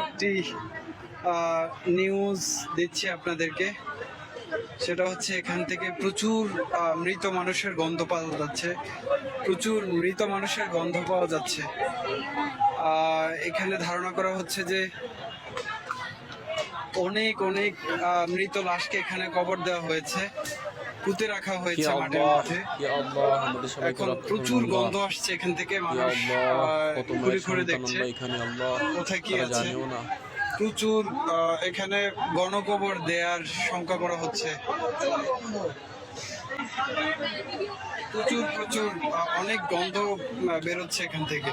একটি নিউজ দিচ্ছি আপনাদেরকে। সেটা হচ্ছে এখান থেকে প্রচুর মৃত মানুষের গন্ধ পাওয়া যাচ্ছে। প্রচুর মৃত মানুষের গন্ধ পাওয়া যাচ্ছে। এখানে ধারণা করা হচ্ছে যে অনেক অনেক মৃত লাশকে এখানে কবর দেওয়া হয়েছে। পুঁতে রাখা হয়েছে আল্লাহ মধ্যে। এখন প্রচুর গন্ধ আসছে এখান থেকে মানুষ ঘুরে ঘুরে দেখছে। কোথায় কি আছে? না। প্রচুর এখানে গণকবর দেয়ার শঙ্কা করা হচ্ছে। প্রচুর প্রচুর অনেক গন্ধ বেরোচ্ছে এখান থেকে।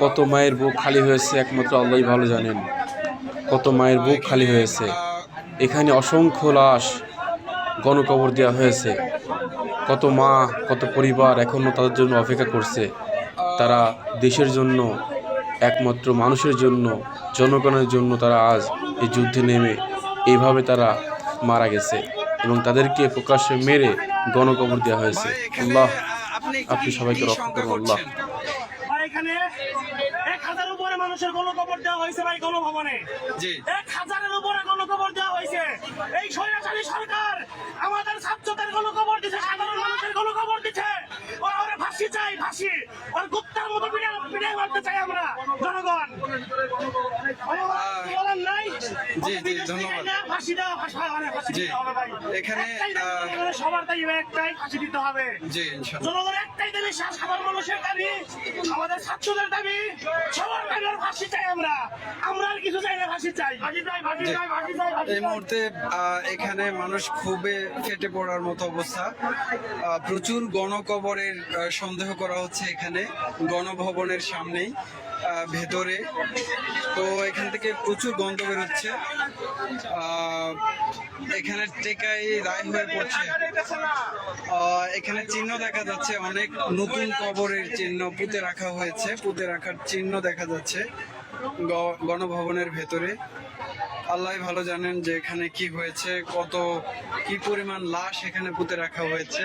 কত মায়ের বুক খালি হয়েছে একমাত্র আল্লাহই ভালো জানেন। কত মায়ের বুক খালি হয়েছে। এখানে অসংখ্য লাশ গণকবর দেওয়া হয়েছে। কত মা কত পরিবার এখনও তাদের জন্য অপেক্ষা করছে। তারা দেশের জন্য একমাত্র মানুষের জন্য জনগণের জন্য তারা আজ এই যুদ্ধে নেমে এইভাবে তারা মারা গেছে এবং তাদেরকে প্রকাশ্যে মেরে গণকবর দেওয়া হয়েছে। আল্লাহ আপনি সবাইকে রক্ষা করুন, আল্লাহ। এখানে এক হাজার উপরে মানুষের গণকবর দেওয়া হয়েছে ভাই গণভবনে। ভবনে এক হাজারের উপরে গণকবর দেওয়া হয়েছে। এই স্বৈরাচারী সরকার আমাদের ছাত্রদের গণকবর দিচ্ছে সাধারণ মানুষের গণকবর দিচ্ছে ওরা ওরা ফাঁসি আর গুপ্তার মতো বিড়ে মারতে চাই আমরা জনগণ। ওরা নাই। জি, ওকে ধন্যবাদ। ফাঁসি দেওয়া ফাঁসি মানে ফাঁসি দিতে হবে ভাই। এখানে, একটাই দাবি সবার দাবি একটাই ফাঁসি দিতে হবে। জি ইনশাল্লাহ। জনগণের একটাই দাবি সা- সাধারণ মানুষের দাবি। আমাদের ছাত্রদের দাবি সবার দাবি আর ফাঁসি চাই আমরা। আমরা এই মুহূর্তে এখানে মানুষ খুবই ফেটে পড়ার মতো অবস্থা। প্রচুর গণকবরের সন্দেহ করা হচ্ছে এখানে গণভবনের সামনেই আহ, ভেতরে। তো এখান থেকে প্রচুর গন্ধ বেরোচ্ছে। এখানে টেকাই রায় হয়ে পড়ছে। এখানে চিহ্ন দেখা যাচ্ছে অনেক নতুন কবরের চিহ্ন পুঁতে রাখা হয়েছে পুঁতে রাখার চিহ্ন দেখা যাচ্ছে। গণভবনের ভেতরে। আল্লাহ ভালো জানেন যে এখানে কি হয়েছে, কত, কি পরিমাণ লাশ এখানে পুঁতে রাখা হয়েছে।